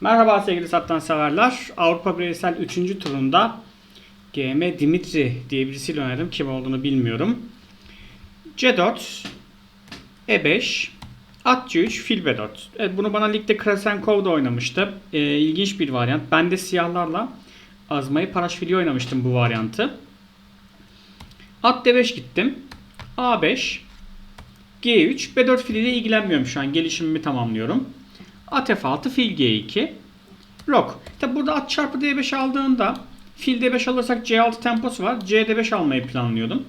Merhaba sevgili sattan severler. Avrupa Bireysel 3. turunda GM Dimitri diye birisiyle oynadım. Kim olduğunu bilmiyorum. C4, E5, At C3, Fil B4. Evet, bunu bana ligde Krasenkov da oynamıştı. Ee, ilginç bir varyant. Ben de siyahlarla Azmayı Paraşvili oynamıştım bu varyantı. At D5 gittim. A5, G3, B4 fil ile ilgilenmiyorum şu an. Gelişimimi tamamlıyorum. At F6, fil G2. Rok. Tabi burada at çarpı D5 aldığında fil D5 alırsak C6 temposu var. C D5 almayı planlıyordum.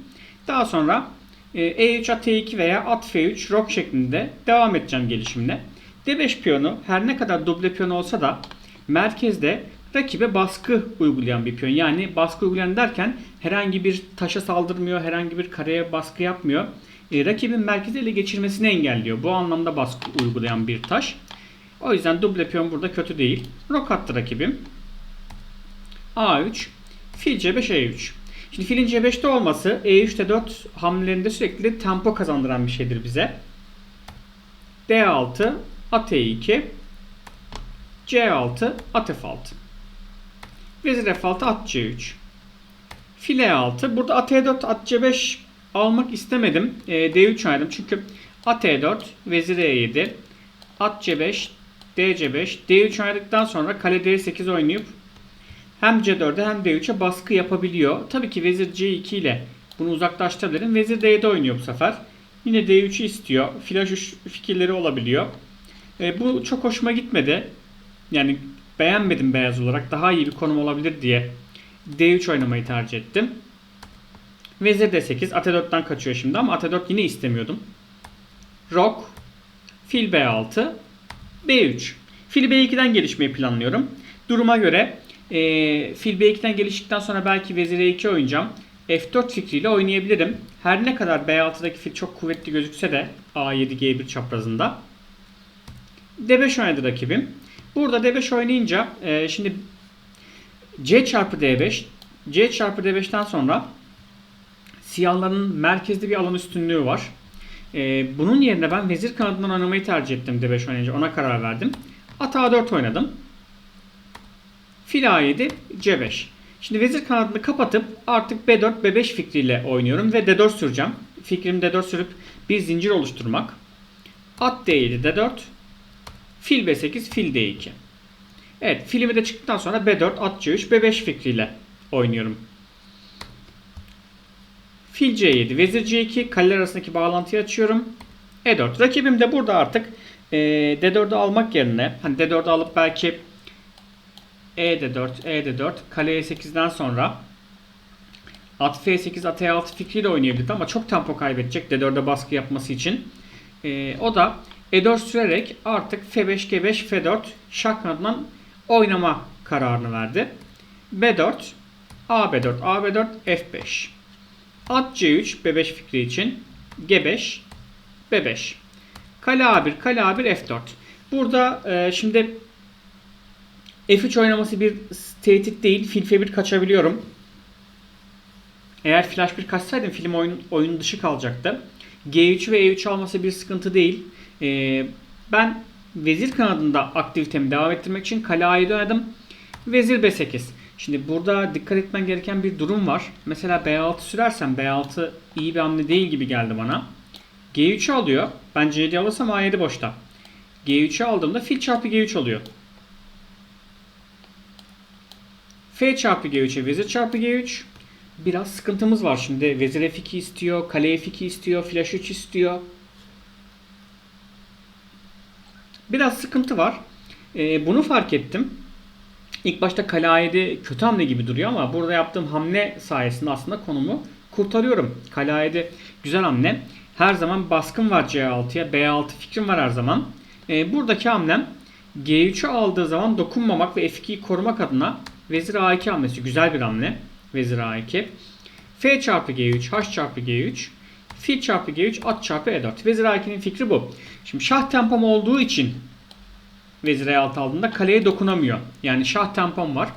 Daha sonra e, E3 at E2 veya at F3 rok şeklinde devam edeceğim gelişimle. D5 piyonu her ne kadar duble piyon olsa da merkezde rakibe baskı uygulayan bir piyon. Yani baskı uygulayan derken herhangi bir taşa saldırmıyor, herhangi bir kareye baskı yapmıyor. E, rakibin merkezi ele geçirmesini engelliyor. Bu anlamda baskı uygulayan bir taş. O yüzden duble piyon burada kötü değil. Rok attı rakibim. A3. Fil C5 E3. Şimdi filin C5'te olması E3'te 4 hamlelerinde sürekli tempo kazandıran bir şeydir bize. D6 at E2 C6 at F6 Vezir F6 at C3 Fil E6 Burada at E4 at C5 almak istemedim. E, D3 oynadım çünkü at E4 Vezir E7 at C5 DC5 D3 oynadıktan sonra kale D8 oynayıp hem C4'e hem D3'e baskı yapabiliyor. Tabii ki vezir C2 ile bunu uzaklaştırabilirim. Vezir D7 oynuyor bu sefer. Yine D3'ü istiyor. Flash 3 fikirleri olabiliyor. E, bu çok hoşuma gitmedi. Yani beğenmedim beyaz olarak. Daha iyi bir konum olabilir diye D3 oynamayı tercih ettim. Vezir D8. At 4'ten kaçıyor şimdi ama At 4 yine istemiyordum. Rok. Fil B6. B3. Fil B2'den gelişmeyi planlıyorum. Duruma göre e, fil B2'den geliştikten sonra belki vezir E2 oynayacağım. F4 fikriyle oynayabilirim. Her ne kadar B6'daki fil çok kuvvetli gözükse de A7 G1 çaprazında. D5 oynadı rakibim. Burada D5 oynayınca e, şimdi C çarpı D5 C çarpı D5'ten sonra siyahların merkezde bir alan üstünlüğü var. E, bunun yerine ben vezir kanadından oynamayı tercih ettim D5 oynayınca. Ona karar verdim. At A4 oynadım. Fil A7, C5. Şimdi vezir kanadını kapatıp artık B4, B5 fikriyle oynuyorum ve D4 süreceğim. Fikrim D4 sürüp bir zincir oluşturmak. At D7, D4. Fil B8, fil D2. Evet filmi de çıktıktan sonra B4, at C3, B5 fikriyle oynuyorum. Fil C7, vezir C2, kaleler arasındaki bağlantıyı açıyorum. E4. Rakibim de burada artık e, D4'ü almak yerine hani D4'ü alıp belki E D4, E D4, kale E8'den sonra at F8, at E6 fikriyle oynayabilirdi ama çok tempo kaybedecek D4'e baskı yapması için. E, o da E4 sürerek artık F5, G5, F4 şah kanadından oynama kararını verdi. B4, A4, A4, F5. At C3, B5 fikri için. G5, B5. Kale A1, kale A1, F4. Burada e, şimdi F3 oynaması bir tehdit değil. Fil F1 kaçabiliyorum. Eğer flash 1 kaçsaydım film oyun, oyun dışı kalacaktı. G3 ve E3 alması bir sıkıntı değil. Ee, ben vezir kanadında aktivitemi devam ettirmek için kale A'yı oynadım. Vezir B8. Şimdi burada dikkat etmen gereken bir durum var. Mesela B6 sürersem B6 iyi bir hamle değil gibi geldi bana. G3 alıyor. Ben C7 alırsam A7 boşta. G3'ü aldığımda fil çarpı G3 oluyor. F çarpı G3'e vezir çarpı G3. Biraz sıkıntımız var şimdi. Vezir F2 istiyor, kale F2 istiyor, flash 3 istiyor. Biraz sıkıntı var. Ee, bunu fark ettim. İlk başta kale A7 kötü hamle gibi duruyor ama burada yaptığım hamle sayesinde aslında konumu kurtarıyorum. Kale A7 güzel hamle. Her zaman baskın var C6'ya. B6 fikrim var her zaman. Ee, buradaki hamlem G3'ü aldığı zaman dokunmamak ve F2'yi korumak adına Vezir A2 hamlesi güzel bir hamle. Vezir A2. F çarpı G3, H çarpı G3, Fil çarpı G3, at çarpı E4. Vezir A2'nin fikri bu. Şimdi şah tempom olduğu için Vezir E6 aldığında kaleye dokunamıyor. Yani şah tempom var.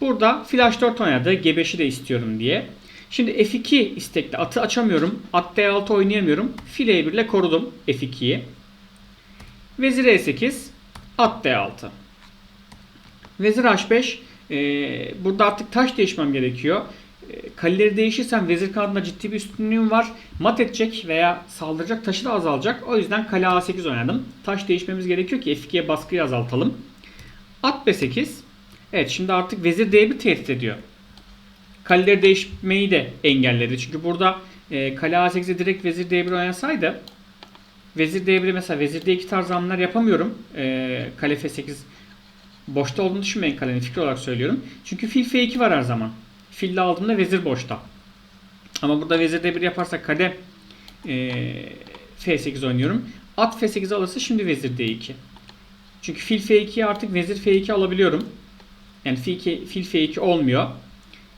Burada fil H4 oynadı. G5'i de istiyorum diye. Şimdi F2 istekli atı açamıyorum. At D6 oynayamıyorum. Fil E1 ile korudum F2'yi. Vezir E8, At D6. Vezir H5. E, burada artık taş değişmem gerekiyor. Kaleleri değişirsem vezir kanadında ciddi bir üstünlüğüm var. Mat edecek veya saldıracak taşı da azalacak. O yüzden kale A8 oynadım. Taş değişmemiz gerekiyor ki F2'ye baskıyı azaltalım. At B8. Evet şimdi artık vezir D1 tehdit ediyor. Kaleleri değişmeyi de engelledi. Çünkü burada e, kale A8'e direkt vezir D1 oynasaydı vezir D1'e mesela vezir D2 tarzı hamleler yapamıyorum. E, kale F8 boşta olduğunu düşünmeyin kalenin fikri olarak söylüyorum. Çünkü fil F2 var her zaman. Fille aldığımda vezir boşta. Ama burada vezir D1 yaparsak kale e, F8 oynuyorum. At F8 alırsa şimdi vezir D2. Çünkü fil F2'ye artık vezir F2 alabiliyorum. Yani fil, fil F2 olmuyor.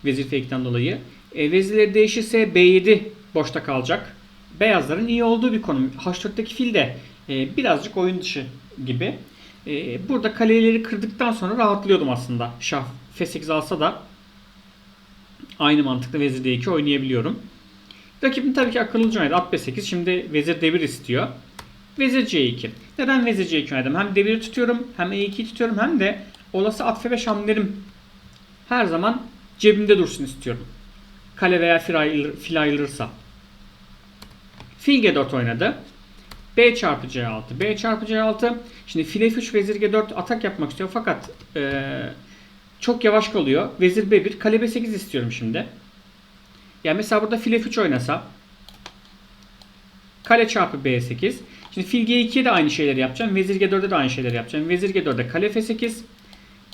Vezir F2'den dolayı. E, vezirleri değişirse B7 boşta kalacak. Beyazların iyi olduğu bir konum. H4'teki fil de e, birazcık oyun dışı gibi. E, burada kaleleri kırdıktan sonra rahatlıyordum aslında. Şah F8 alsa da aynı mantıkla vezir D2 oynayabiliyorum. Rakibim tabii ki akıllıca oynadı. At B8. Şimdi vezir D1 istiyor. Vezir C2. Neden vezir C2 oynadım? Hem D1'i tutuyorum hem E2'yi tutuyorum hem de olası at F5 hamlelerim her zaman cebimde dursun istiyorum. Kale veya fil ayrılırsa. Fil G4 oynadı. B çarpı C6. B çarpı C6. Şimdi fil F3 vezir G4 atak yapmak istiyor fakat ee, çok yavaş kalıyor. Vezir B1 kale B8 istiyorum şimdi. Yani mesela burada fil F3 oynasa kale çarpı B8. Şimdi fil G2'ye de aynı şeyleri yapacağım. Vezir G4'e de aynı şeyleri yapacağım. Vezir G4'e kale F8.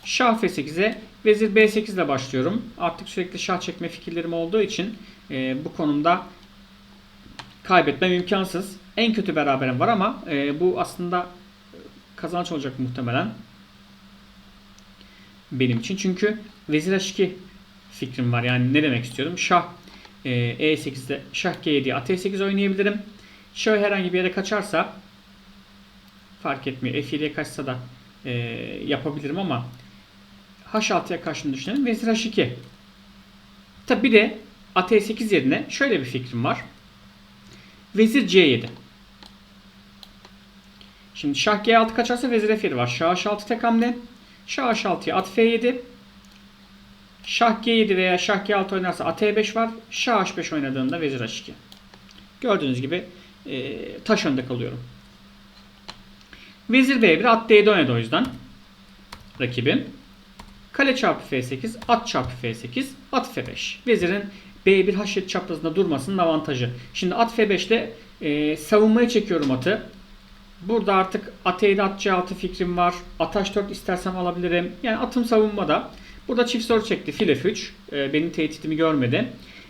Şah F8'e vezir B8 ile başlıyorum. Artık sürekli şah çekme fikirlerim olduğu için e, bu konumda kaybetmem imkansız. En kötü beraberim var ama e, bu aslında kazanç olacak muhtemelen. Benim için. Çünkü vezir H2 fikrim var. Yani ne demek istiyorum? Şah e, E8'de şah G7'ye at E8 oynayabilirim. Şah herhangi bir yere kaçarsa fark etmiyor. F7'ye kaçsa da e, yapabilirim ama H6'ya karşını düşünelim. Vezir H2. Tabi bir de at E8 yerine şöyle bir fikrim var. Vezir C7. Şimdi şah G6 kaçarsa vezir F7 var. Şah H6 tek hamle. Şah H6'ya at F7. Şah G7 veya Şah G6 oynarsa at E5 var. Şah H5 oynadığında vezir H2. Gördüğünüz gibi e, taş önde kalıyorum. Vezir B1 at D7 oynadı o yüzden. Rakibim. Kale çarpı F8, at çarpı F8, at F5. Vezirin B1 H7 çaprazında durmasının avantajı. Şimdi at F5 ile e, savunmaya çekiyorum atı. Burada artık at E7 at C6 fikrim var. At H4 istersem alabilirim. Yani atım savunmada. Burada çift soru çekti. Fil F3. E, benim tehditimi görmedi.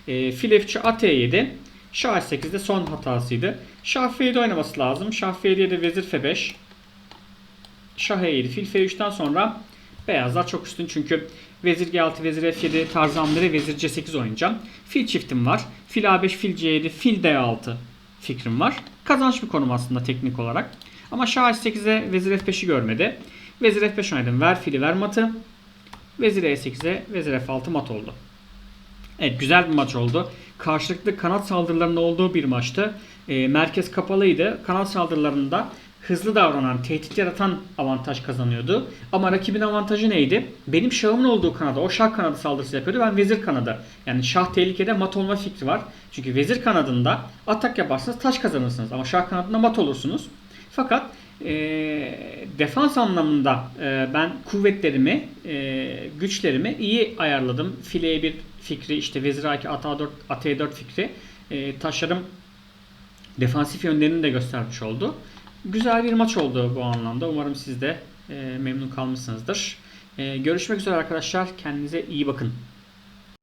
E, fil F3 at E7. Şah H8'de son hatasıydı. Şah F7 oynaması lazım. Şah F7'ye de vezir F5. Şah E7. Fil F3'ten sonra beyazlar çok üstün çünkü vezir G6, vezir F7 tarzı hamleleri vezir C8 oynayacağım. Fil çiftim var. Fil A5, fil C7, fil D6 fikrim var. Kazanç bir konum aslında teknik olarak. Ama Şah H8'e vezir F5'i görmedi. Vezir F5 oynadım. Ver fili ver matı. Vezir E8'e vezir F6 mat oldu. Evet güzel bir maç oldu. Karşılıklı kanat saldırılarında olduğu bir maçtı. E, merkez kapalıydı. Kanat saldırılarında hızlı davranan, tehdit yaratan avantaj kazanıyordu. Ama rakibin avantajı neydi? Benim şahımın olduğu kanada o şah kanadı saldırısı yapıyordu. Ben vezir kanadı. Yani şah tehlikede mat olma fikri var. Çünkü vezir kanadında atak yaparsanız taş kazanırsınız. Ama şah kanadında mat olursunuz. Fakat e, defans anlamında e, ben kuvvetlerimi, e, güçlerimi iyi ayarladım. Fileye bir fikri, işte vezir A2, at A4, at E4 fikri. E, taşlarım defansif yönlerini de göstermiş oldu. Güzel bir maç oldu bu anlamda. Umarım siz de e, memnun kalmışsınızdır. E, görüşmek üzere arkadaşlar. Kendinize iyi bakın.